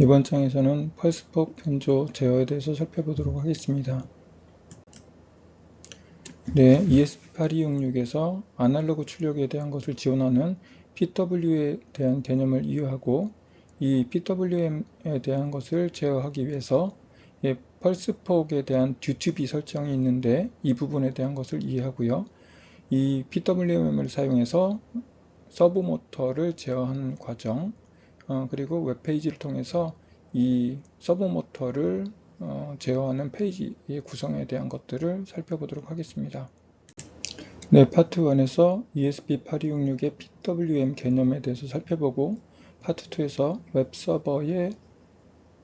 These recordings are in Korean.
이번 장에서는 펄스폭 변조 제어에 대해서 살펴보도록 하겠습니다. 네, ESP8266에서 아날로그 출력에 대한 것을 지원하는 PW에 대한 개념을 이해하고 이 PWM에 대한 것을 제어하기 위해서 예, 펄스폭에 대한 듀티비 설정이 있는데 이 부분에 대한 것을 이해하고요. 이 PWM을 사용해서 서브 모터를 제어하는 과정 어, 그리고 웹페이지를 통해서 이 서브 모터를 어, 제어하는 페이지의 구성에 대한 것들을 살펴보도록 하겠습니다. 네, 파트 1에서 ESP8266의 PWM 개념에 대해서 살펴보고 파트 2에서 웹 서버의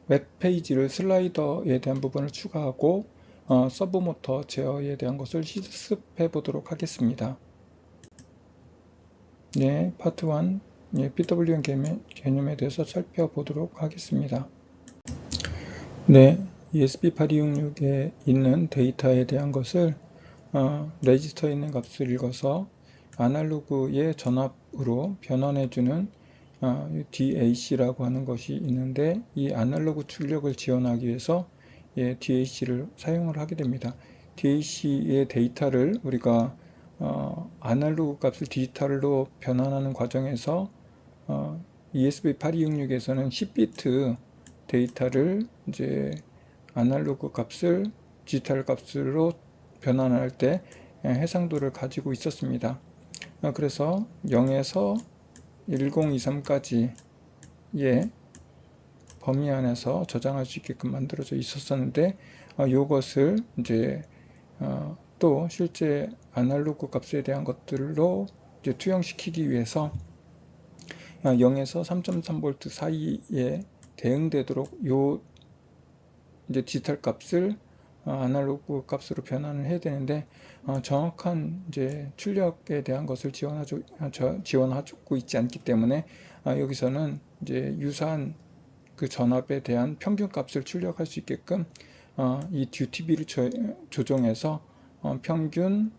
웹페이지를 슬라이더에 대한 부분을 추가하고 어, 서브 모터 제어에 대한 것을 실습해 보도록 하겠습니다. 네, 파트 1 예, PWM 개념에 대해서 살펴보도록 하겠습니다. 네, ESP8266에 있는 데이터에 대한 것을 어, 레지스터에 있는 값을 읽어서 아날로그의 전압으로 변환해주는 어, DAC라고 하는 것이 있는데 이 아날로그 출력을 지원하기 위해서 예, DAC를 사용을 하게 됩니다. DAC의 데이터를 우리가 어, 아날로그 값을 디지털로 변환하는 과정에서 어, ESP8266에서는 10비트 데이터를 이제 아날로그 값을 디지털 값으로 변환할 때 해상도를 가지고 있었습니다. 어, 그래서 0에서 1023까지의 범위 안에서 저장할 수 있게끔 만들어져 있었었는데 이것을 이제 어, 또 실제 아날로그 값에 대한 것들로 이제 투영시키기 위해서 0에서 3.3V 사이에 대응되도록 요 이제 디지털 값을 어, 아날로그 값으로 변환을 해야 되는데 어, 정확한 이제 출력에 대한 것을 지원하고 지원하고 있지 않기 때문에 어, 여기서는 이제 유사한 그 전압에 대한 평균 값을 출력할 수 있게끔 이 듀티비를 조정해서 평균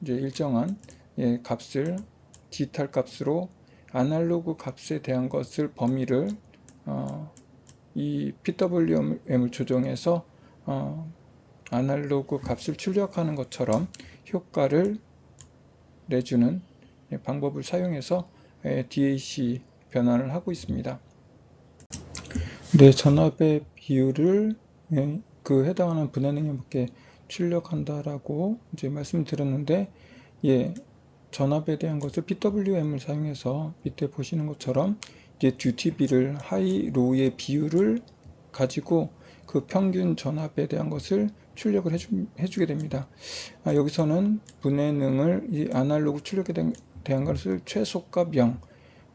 이제 일정한 예, 값을 디지털 값으로 아날로그 값에 대한 것을 범위를 어, 이 PWM을 조정해서 어, 아날로그 값을 출력하는 것처럼 효과를 내주는 방법을 사용해서 DAC 변환을 하고 있습니다. 네, 전압의 비율을 예, 그 해당하는 분해 능력밖에 출력한다라고 이제 말씀드렸는데, 예, 전압에 대한 것을 PWM을 사용해서 밑에 보시는 것처럼 이제 듀티비를 하이 로우의 비율을 가지고 그 평균 전압에 대한 것을 출력을 해주, 해주게 됩니다. 아, 여기서는 분해능을 이 아날로그 출력에 대한 것을 최소값 0,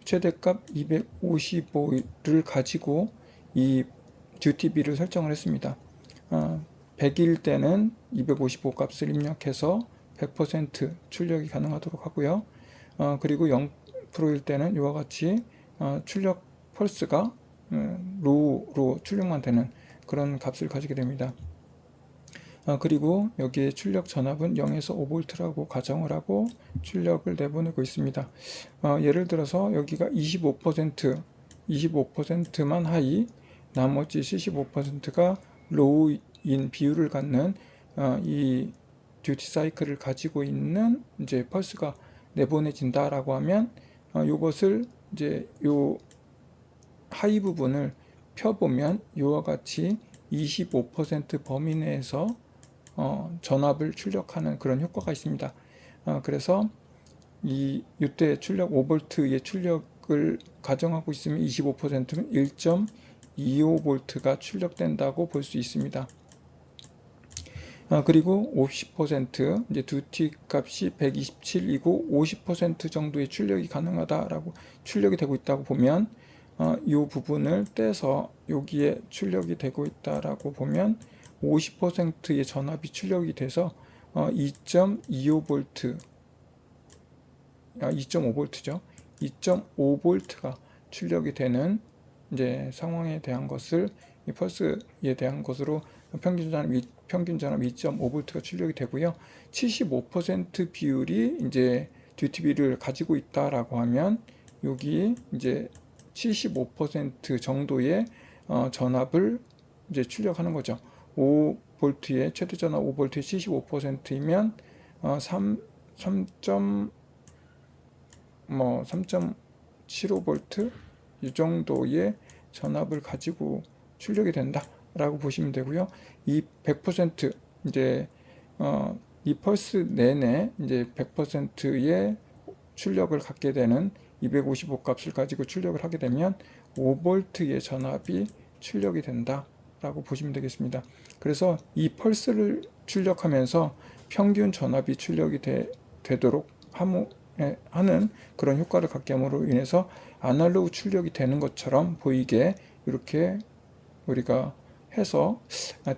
최대값 255를 가지고 이 듀티비를 설정을 했습니다. 아, 100일 때는 255 값을 입력해서 100% 출력이 가능하도록 하고요. 어, 그리고 0%일 때는 이와 같이 어, 출력 펄스가 음, 로우로 출력만 되는 그런 값을 가지게 됩니다. 어, 그리고 여기에 출력 전압은 0에서 5V라고 가정을 하고 출력을 내보내고 있습니다. 어, 예를 들어서 여기가 25% 25%만 하이 나머지 75%가 로우인 비율을 갖는 어, 이 듀티 사이클을 가지고 있는 이제 펄스가 내보내진다라고 하면 어, 이것을 이제 요 하이 부분을 펴보면 이와 같이 25% 범위 내에서 어, 전압을 출력하는 그런 효과가 있습니다. 어, 그래서 이 이때 출력 5V의 출력을 가정하고 있으면 25%는 1.25V가 출력된다고 볼 수 있습니다. 아, 그리고 50% 이제 두티 값이 127이고 50% 정도의 출력이 가능하다라고 출력이 되고 있다고 보면 어, 이 부분을 떼서 여기에 출력이 되고 있다라고 보면 50%의 전압이 출력이 돼서 어, 2.25V 아, 2.5V죠. 2.5V가 출력이 되는 이제 상황에 대한 것을 이 펄스에 대한 것으로 평균 전압 평균 전압 2.5V가 출력이 되고요. 75% 비율이 이제 듀티비를 가지고 있다라고 하면 여기 이제 75% 정도의 어, 전압을 이제 출력하는 거죠. 5볼트의 최대 전압 5볼트의 75%이면 어, 3 3. 뭐 3.75볼트 이 정도의 전압을 가지고 출력이 된다 라고 보시면 되고요. 이 100% 이제 어, 이 펄스 내내 이제 100%의 출력을 갖게 되는 255 값을 가지고 출력을 하게 되면 5볼트의 전압이 출력이 된다 라고 보시면 되겠습니다. 그래서 이 펄스를 출력하면서 평균 전압이 출력이 되, 되도록 하무, 에, 하는 그런 효과를 갖게 함으로 인해서 아날로그 출력이 되는 것처럼 보이게 이렇게 우리가 해서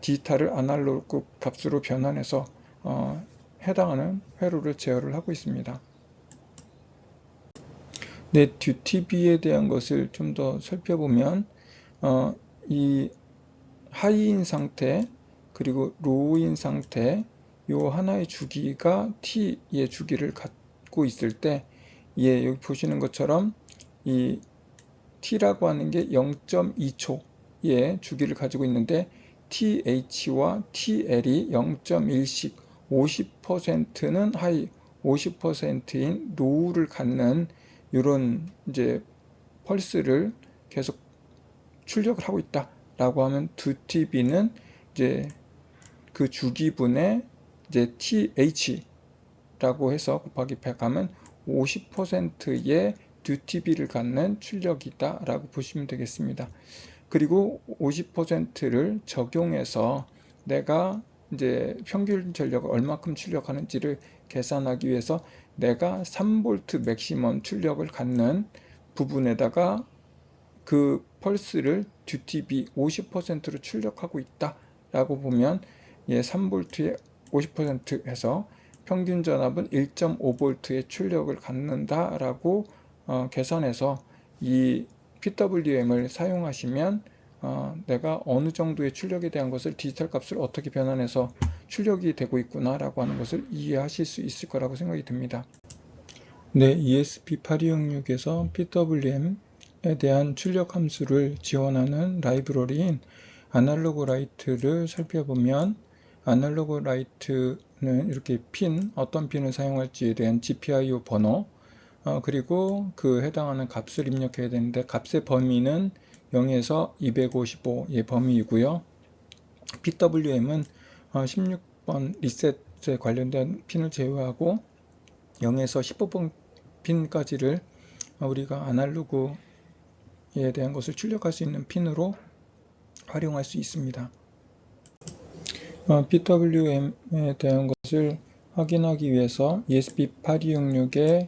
디지털을 아날로그 값으로 변환해서 어, 해당하는 회로를 제어를 하고 있습니다. 네, 듀티비에 대한 것을 좀 더 살펴보면 어, 이 하이인 상태 그리고 로우인 상태 요 하나의 주기가 t의 주기를 갖고 있을 때 예, 여기 보시는 것처럼 이 t라고 하는 게 0.2초 의 주기를 가지고 있는데 th와 tl이 0.1씩 50%는 하이 50%인 로우를 갖는 이런 이제 펄스를 계속 출력을 하고 있다 라고 하면 두 TB는 이제 그 주기분의 이제 TH라고 해서 곱하기 100 하면 50%의 두 TB를 갖는 출력이다 라고 보시면 되겠습니다. 그리고 50%를 적용해서 내가 이제 평균 전력을 얼마큼 출력하는지를 계산하기 위해서 내가 3V 맥시멈 출력을 갖는 부분에다가 그 펄스를 듀티비 50%로 출력하고 있다 라고 보면 예, 3V에 50% 해서 평균 전압은 1.5V의 출력을 갖는다 라고 어, 계산해서 이 PWM을 사용하시면 어, 내가 어느 정도의 출력에 대한 것을 디지털 값을 어떻게 변환해서 출력이 되고 있구나 라고 하는 것을 이해하실 수 있을 거라고 생각이 듭니다. 네, ESP8266에서 PWM에 대한 출력 함수를 지원하는 라이브러리인 아날로그 라이트를 살펴보면 아날로그 라이트는 이렇게 핀, 어떤 핀을 사용할지에 대한 GPIO 번호 어, 그리고 그 해당하는 값을 입력해야 되는데 값의 범위는 0에서 255의 범위이고요. PWM은 16번 리셋에 관련된 핀을 제외하고 0에서 15번 핀까지를 우리가 아날로그에 대한 것을 출력할 수 있는 핀으로 활용할 수 있습니다. PWM에 대한 것을 확인하기 위해서 ESP8266의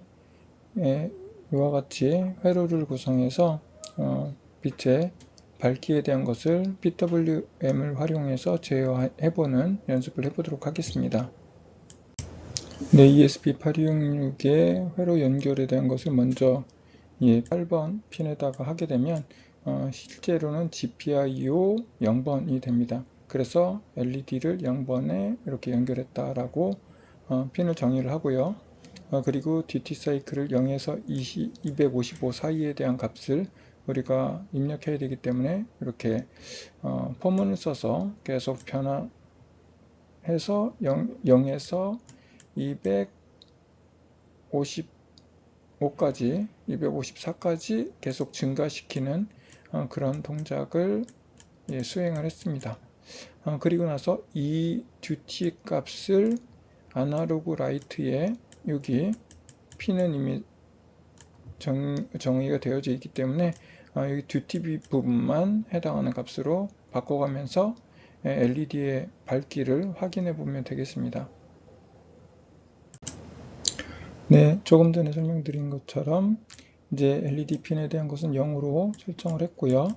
이와 같이 회로를 구성해서 어, 빛의 밝기에 대한 것을 PWM을 활용해서 제어해보는 연습을 해보도록 하겠습니다. 네, ESP8266의 회로 연결에 대한 것을 먼저 예, 8번 핀에다가 하게 되면 어, 실제로는 GPIO 0번이 됩니다. 그래서 LED를 0번에 이렇게 연결했다라고 어, 핀을 정의를 하고요. 어, 그리고 듀티 사이클을 0에서 20, 255 사이에 대한 값을 우리가 입력해야 되기 때문에 이렇게 어, 포문을 써서 계속 변화해서 0, 0에서 255까지 254까지 계속 증가시키는 어, 그런 동작을 예, 수행을 했습니다. 어, 그리고 나서 이 듀티 값을 아날로그 라이트에 여기 P는 이미 정, 정의가 되어져 있기 때문에 아, 여기 듀티비 부분만 해당하는 값으로 바꿔가면서 LED의 밝기를 확인해 보면 되겠습니다. 네, 조금 전에 설명드린 것처럼 이제 LED 핀에 대한 것은 0으로 설정을 했고요.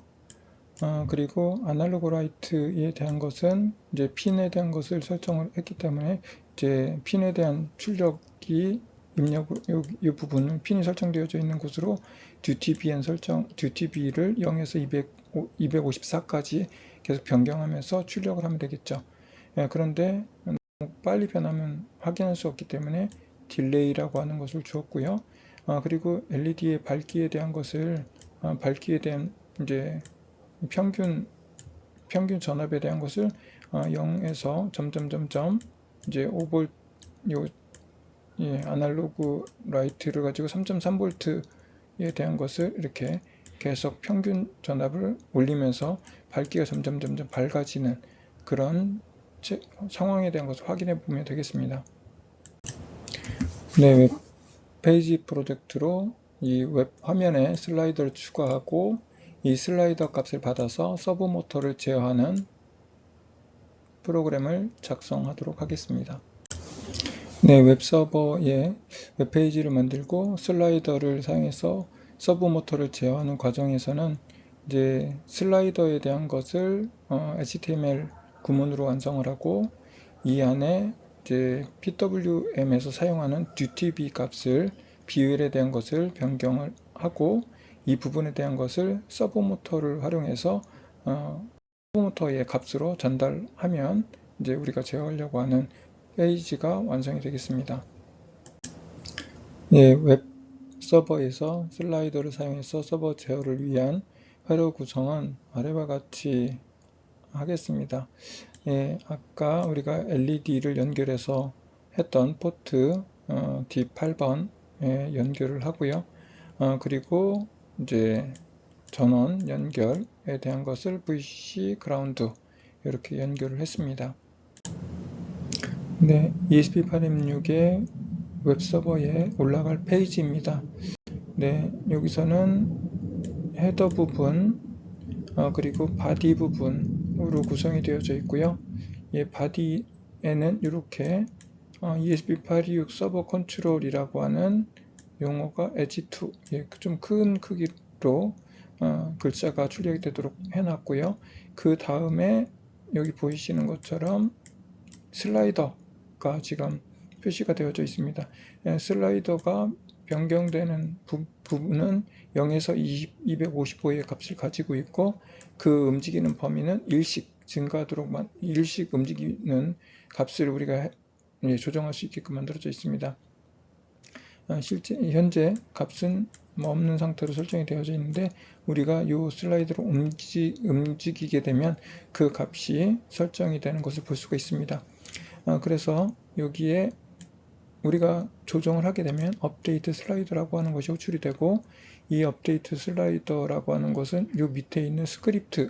어, 그리고 아날로그 라이트에 대한 것은 이제 핀에 대한 것을 설정을 했기 때문에 이제 핀에 대한 출력이 입력 이, 이 부분은 핀이 설정되어져 있는 곳으로 듀티 비엔 설정 듀티 비를 0에서 200, 254까지 계속 변경하면서 출력을 하면 되겠죠. 예, 그런데 빨리 변하면 확인할 수 없기 때문에 딜레이라고 하는 것을 주었고요. 아, 그리고 LED의 밝기에 대한 것을 어, 밝기에 대한 이제 평균 평균 전압에 대한 것을 어, 0에서 점점점점 이제 5V 요 예, 아날로그 라이트를 가지고 3.3V에 대한 것을 이렇게 계속 평균 전압을 올리면서 밝기가 점점 점점 밝아지는 그런 체- 상황에 대한 것을 확인해 보면 되겠습니다. 네, 웹 페이지 프로젝트로 이 웹 화면에 슬라이더를 추가하고 이 슬라이더 값을 받아서 서브 모터를 제어하는 프로그램을 작성하도록 하겠습니다. 네, 웹 서버에 웹 페이지를 만들고 슬라이더를 사용해서 서브 모터를 제어하는 과정에서는 이제 슬라이더에 대한 것을 어, HTML 구문으로 완성을 하고 이 안에 이제 PWM에서 사용하는 DTB 값을 비율에 대한 것을 변경을 하고 이 부분에 대한 것을 서브 모터를 활용해서 어, 서브 모터의 값으로 전달하면 이제 우리가 제어하려고 하는 페이지가 완성이 되겠습니다. 예, 웹 서버에서 슬라이더를 사용해서 서버 제어를 위한 회로 구성은 아래와 같이 하겠습니다. 예, 아까 우리가 LED를 연결해서 했던 포트 어, D8번에 연결을 하고요. 어, 그리고 이제 전원 연결에 대한 것을 VC 그라운드 이렇게 연결을 했습니다. 네, ESP816의 웹 서버에 올라갈 페이지입니다. 네, 여기서는 헤더 부분 어, 그리고 바디 부분으로 구성이 되어져 있고요. 예, 바디에는 이렇게 어, ESP826 서버 컨트롤이라고 하는 용어가 edge2 예, 좀 큰 크기로 어, 글자가 출력이 되도록 해놨고요. 그 다음에 여기 보이시는 것처럼 슬라이더가 지금 표시가 되어져 있습니다. 예, 슬라이더가 변경되는 부, 부분은 0에서 20, 255의 값을 가지고 있고 그 움직이는 범위는 일식 증가하도록 만, 일식 움직이는 값을 우리가 해- 예, 조정할 수 있게끔 만들어져 있습니다. 어, 실제 현재 값은 뭐 없는 상태로 설정이 되어져 있는데 우리가 이 슬라이드로 움직, 움직이게 되면 그 값이 설정이 되는 것을 볼 수가 있습니다. 어, 그래서 여기에 우리가 조정을 하게 되면 업데이트 슬라이더라고 하는 것이 호출이 되고 이 업데이트 슬라이더라고 하는 것은 요 밑에 있는 스크립트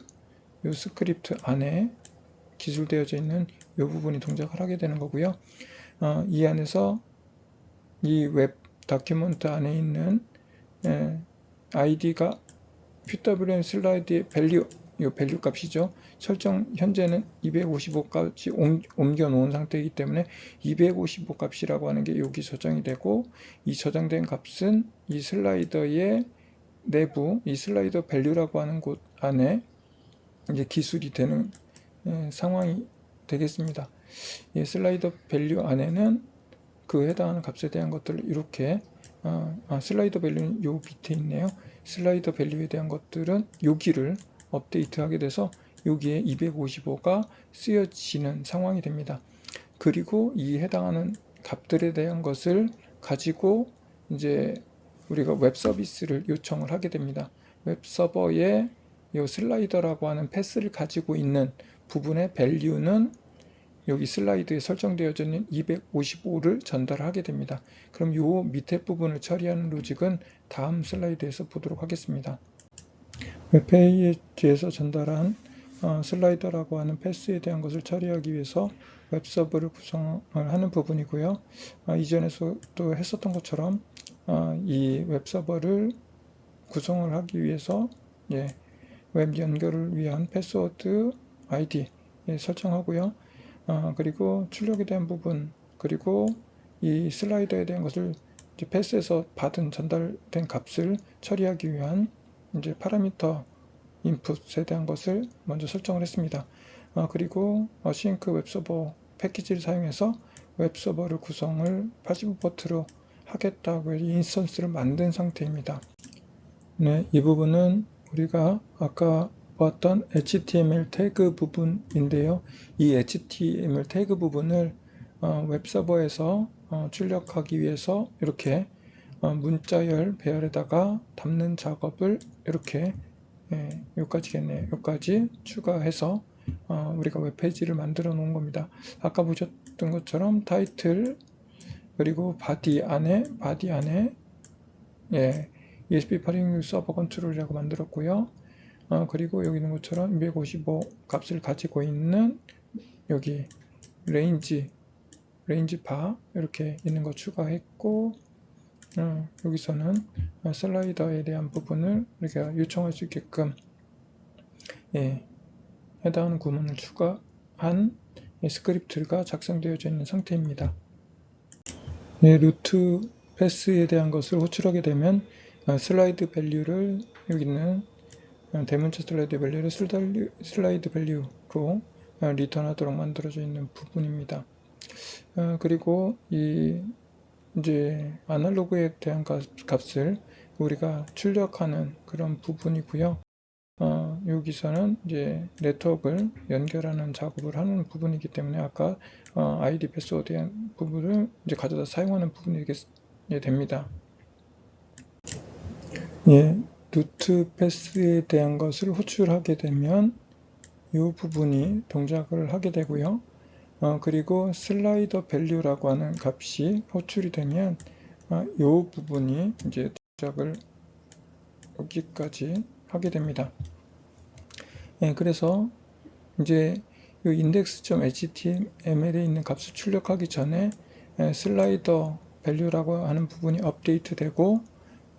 요 스크립트 안에 기술되어져 있는 요 부분이 동작을 하게 되는 거고요. 어, 이 안에서 이 웹 다큐멘트 안에 있는 예, 아이디가 PWM 슬라이드의 밸류 이 밸류 값이죠. 설정 현재는 255값이 옮겨 놓은 상태이기 때문에 255 값이라고 하는 게 여기 저장이 되고 이 저장된 값은 이 슬라이더의 내부 이 슬라이더 밸류라고 하는 곳 안에 이제 기술이 되는 예, 상황이 되겠습니다. 이 슬라이더 밸류 안에는 그 해당하는 값에 대한 것들을 이렇게 어, 아, 슬라이더 밸류는 요 밑에 있네요. 슬라이더 밸류에 대한 것들은 여기를 업데이트하게 돼서 여기에 255가 쓰여지는 상황이 됩니다. 그리고 이 해당하는 값들에 대한 것을 가지고 이제 우리가 웹 서비스를 요청을 하게 됩니다. 웹 서버에 이 슬라이더라고 하는 패스를 가지고 있는 부분의 밸류는 여기 슬라이드에 설정되어져 있는 255를 전달하게 됩니다. 그럼 이 밑에 부분을 처리하는 로직은 다음 슬라이드에서 보도록 하겠습니다. 웹페이지에서 전달한 어, 슬라이더라고 하는 패스에 대한 것을 처리하기 위해서 웹서버를 구성을 하는 부분이고요. 어, 이전에서도 했었던 것처럼 어, 이 웹서버를 구성을 하기 위해서 예, 웹 연결을 위한 패스워드 아이디 예, 설정하고요. 어, 그리고 출력에 대한 부분 그리고 이 슬라이더에 대한 것을 이제 패스에서 받은 전달된 값을 처리하기 위한 이제 파라미터 인풋에 대한 것을 먼저 설정을 했습니다. 어, 그리고 어싱크 웹서버 패키지를 사용해서 웹서버를 구성을 85포트로 하겠다고 이 인스턴스를 만든 상태입니다. 네, 이 부분은 우리가 아까 봤던 HTML 태그 부분인데요. 이 HTML 태그 부분을 어, 웹서버에서 어, 출력하기 위해서 이렇게 어, 문자열 배열에다가 담는 작업을 이렇게 예, 여기까지겠네요. 여기까지 추가해서 어, 우리가 웹페이지를 만들어 놓은 겁니다. 아까 보셨던 것처럼 타이틀 그리고 바디 안에 바디 안에 예, ESP806 서버 컨트롤이라고 만들었고요. 어, 그리고 여기 있는 것처럼 255 값을 가지고 있는 여기 레인지 레인지 바 이렇게 있는 거 추가했고 어, 여기서는 어, 슬라이더에 대한 부분을 우리가 요청할 수 있게끔 예, 해당하는 구문을 추가한 예, 스크립트가 작성되어져 있는 상태입니다. 예, 루트 패스에 대한 것을 호출하게 되면 어, 슬라이드 밸류를 여기 있는 어, 대문자 슬라이드 밸류를 슬라이드 밸류로 어, 리턴하도록 만들어져 있는 부분입니다. 어, 그리고 이 이제 아날로그에 대한 값, 값을 우리가 출력하는 그런 부분이고요. 어, 여기서는 이제 네트워크를 연결하는 작업을 하는 부분이기 때문에 아까 어, 아이디 패스워드에 대한 부분을 이제 가져다 사용하는 부분이 게 됩니다. 예, 루트 패스에 대한 것을 호출하게 되면 이 부분이 동작을 하게 되고요. 어, 그리고 슬라이더 밸류라고 하는 값이 호출이 되면 어, 이 부분이 이제 동작을 여기까지 하게 됩니다. 예, 그래서 이제 이 index.html에 있는 값을 출력하기 전에 예, 슬라이더 밸류라고 하는 부분이 업데이트 되고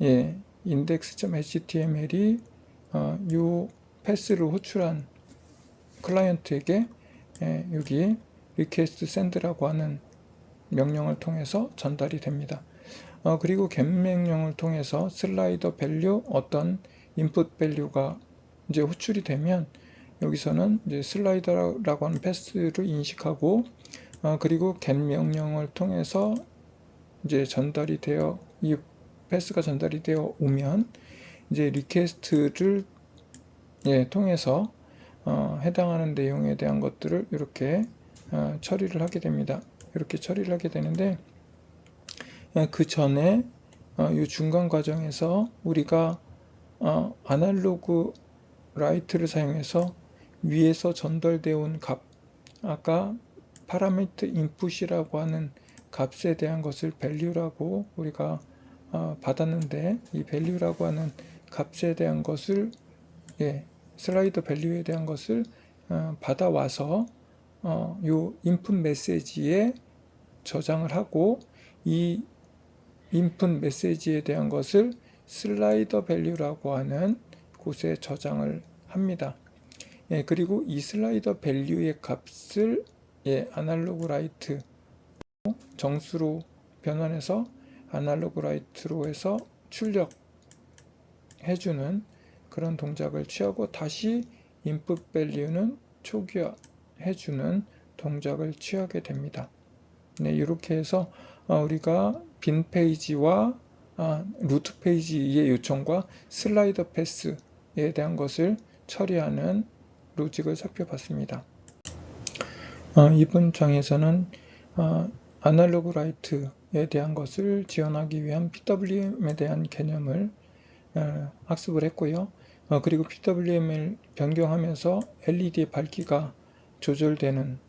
예, index.html이 어, 이 패스를 호출한 클라이언트에게 예, 여기 request send라고 하는 명령을 통해서 전달이 됩니다. 어, 그리고 get 명령을 통해서 슬라이더 밸류 어떤 인풋 밸류가 이제 호출이 되면 여기서는 이제 슬라이더라고 하는 패스를 인식하고 어, 그리고 get 명령을 통해서 이제 전달이 되어 이 패스가 전달이 되어 오면 이제 리퀘스트를 예, 통해서 어, 해당하는 내용에 대한 것들을 이렇게 어, 처리를 하게 됩니다. 이렇게 처리를 하게 되는데 어, 그 전에 어, 이 중간 과정에서 우리가 어, 아날로그 라이트를 사용해서 위에서 전달되어 온 값, 아까 파라미터 인풋이라고 하는 값에 대한 것을 value라고 우리가 어, 받았는데 이 value라고 하는 값에 대한 것을 예, 슬라이더 value에 대한 것을 어, 받아와서 어, 요 인풋 메시지에 저장을 하고 이 인풋 메시지에 대한 것을 슬라이더 value라고 하는 곳에 저장을 합니다. 예, 그리고 이 슬라이더 value의 값을 예, 아날로그 라이트 정수로 변환해서 아날로그 라이트로 해서 출력해주는 그런 동작을 취하고 다시 input value는 초기화해주는 동작을 취하게 됩니다. 네, 이렇게 해서 어, 우리가 빈 페이지와 아, 루트 페이지의 요청과 슬라이더 패스에 대한 것을 처리하는 로직을 살펴봤습니다. 어, 이번 장에서는 어, 아날로그 라이트에 대한 것을 지원하기 위한 PWM에 대한 개념을 어, 학습을 했고요. 어, 그리고 PWM을 변경하면서 LED의 밝기가 조절되는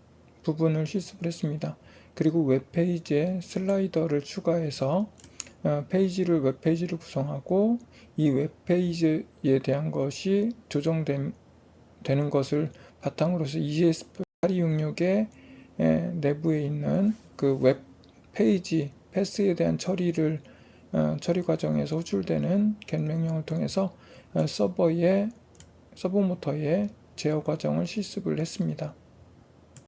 부분을 실습을 했습니다. 그리고 웹페이지에 슬라이더를 추가해서 어, 페이지를 웹페이지를 구성하고 이 웹페이지에 대한 것이 조정되는 것을 바탕으로서 ESP8266의 내부에 있는 그 웹 페이지 패스에 대한 처리를 어, 처리 과정에서 호출되는 get 명령을 통해서 어, 서버의 서버 모터의 제어 과정을 실습을 했습니다.